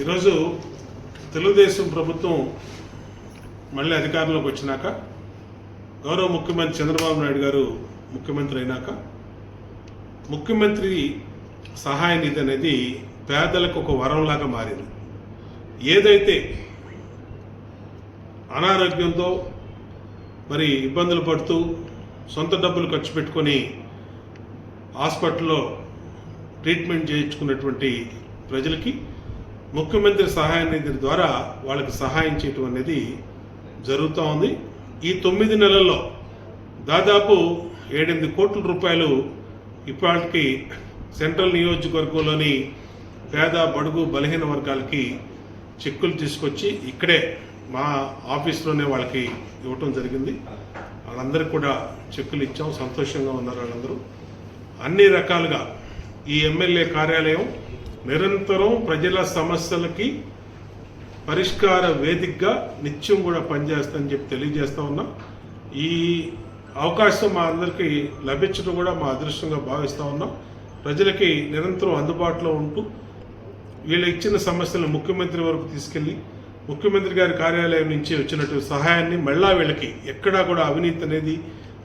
ఈరోజు తెలుగుదేశం ప్రభుత్వం మళ్ళీ అధికారంలోకి వచ్చినాక గౌరవ ముఖ్యమంత్రి చంద్రబాబు నాయుడు గారు ముఖ్యమంత్రి అయినాక ముఖ్యమంత్రి సహాయ నిధి అనేది పేదలకు ఒక వరంలాగా మారింది. ఏదైతే అనారోగ్యంతో మరి ఇబ్బందులు పడుతూ సొంత డబ్బులు ఖర్చు పెట్టుకొని హాస్పిటల్లో ట్రీట్మెంట్ చేయించుకున్నటువంటి ప్రజలకి ముఖ్యమంత్రి సహాయ నిధి ద్వారా వాళ్ళకి సహాయం చేయటం అనేది జరుగుతూ ఉంది. ఈ తొమ్మిది నెలల్లో దాదాపు ఏడెనిమిది కోట్ల రూపాయలు ఇప్పటికి సెంట్రల్ నియోజకవర్గంలోని పేద బడుగు బలహీన వర్గాలకి చెక్కులు తీసుకొచ్చి ఇక్కడే మా ఆఫీస్లోనే వాళ్ళకి ఇవ్వటం జరిగింది. వాళ్ళందరికీ కూడా చెక్కులు ఇచ్చాం. సంతోషంగా ఉన్నారు వాళ్ళందరూ. అన్ని రకాలుగా ఈ ఎమ్మెల్యే కార్యాలయం నిరంతరం ప్రజల సమస్యలకి పరిష్కార వేదికగా నిత్యం కూడా పనిచేస్తుందని చెప్పి తెలియజేస్తా ఉన్నా. ఈ అవకాశం మా అందరికీ లభించడం కూడా మా అదృష్టంగా భావిస్తూ ఉన్నాం. ప్రజలకి నిరంతరం అందుబాటులో ఉంటూ వీళ్ళు ఇచ్చిన సమస్యలను ముఖ్యమంత్రి వరకు తీసుకెళ్ళి ముఖ్యమంత్రి గారి కార్యాలయం నుంచి వచ్చినట్టు సహాయాన్ని మళ్ళా వీళ్ళకి ఎక్కడా కూడా అవినీతి అనేది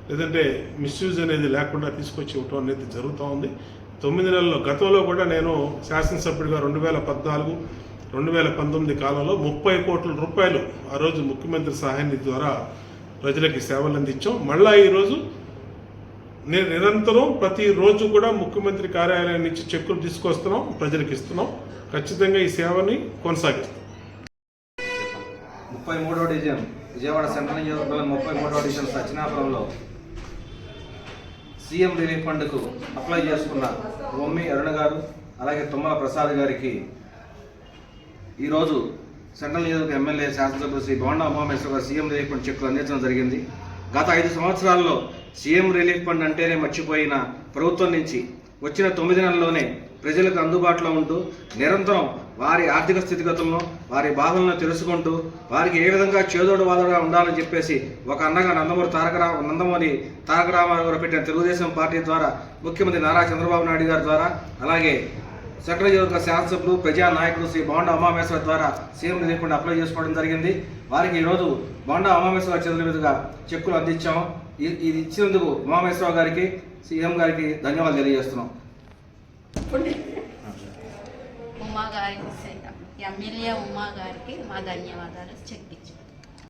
లేదంటే మిస్యూజ్ అనేది లేకుండా తీసుకొచ్చి ఇవ్వటం అనేది జరుగుతూ ఉంది. తొమ్మిది నెలల్లో గతంలో కూడా నేను శాసనసభ్యుడిగా రెండు వేల పద్నాలుగు రెండు వేల పంతొమ్మిది కాలంలో ముప్పై కోట్ల రూపాయలు ఆ రోజు ముఖ్యమంత్రి సహాయ నిధి ద్వారా ప్రజలకి సేవలు అందించాం. మళ్ళా ఈరోజు నేను నిరంతరం ప్రతిరోజు కూడా ముఖ్యమంత్రి కార్యాలయం నుంచి చెక్కులు తీసుకొస్తున్నాం ప్రజలకు ఇస్తున్నాం. ఖచ్చితంగా ఈ సేవని కొనసాగిస్తాం. ముప్పై మూడవ డివిజన్ విజయవాడ సెంట్రల్ నియోజకవర్గంలోని ముప్పై మూడో డివిజన్ సచినాపురంలో సీఎం రిలీఫ్ ఫండ్కు అప్లై చేసుకున్న మమ్మీ అరుణ గారు అలాగే తుమ్మల ప్రసాద్ గారికి ఈరోజు సెంట్రల్ నియోజకవర్గ ఎమ్మెల్యే శాసనసభ్యులు శ్రీ బోండా ఉమామేశ్వర గారు సీఎం రిలీఫ్ ఫండ్ చెక్కులు అందించడం జరిగింది. గత ఐదు సంవత్సరాల్లో సీఎం రిలీఫ్ ఫండ్ అంటేనే మర్చిపోయిన ప్రభుత్వం నుంచి వచ్చిన తొమ్మిది నెలల్లోనే ప్రజలకు అందుబాటులో ఉంటూ నిరంతరం వారి ఆర్థిక స్థితిగతులను వారి బాధలను తెలుసుకుంటూ వారికి ఏ విధంగా చేదోడు వాదోడుగా ఉండాలని చెప్పేసి ఒక అన్నగా నందమూరి తారక నందమూరి తారక రామారావు గారు పెట్టిన తెలుగుదేశం పార్టీ ద్వారా ముఖ్యమంత్రి నారా చంద్రబాబు నాయుడు గారి ద్వారా అలాగే సెక్రటరీ శాసనసభ్యులు ప్రజా నాయకులు శ్రీ బాండ అమామేశ్వర ద్వారా సీఎం లేకుండా అప్లై చేసుకోవడం జరిగింది. వారికి ఈరోజు బోండా అమామేశ్వర గారి చేతుల మీదుగా చెక్కులు అందించాము. ఇది ఇచ్చినందుకు ఉమామేశ్వర గారికి సీఎం గారికి ధన్యవాదాలు తెలియజేస్తున్నాం. ఉమా గారికి ఎమ్మెల్యే ఉమా గారికి మా ధన్యవాదాలు చెక్కించాం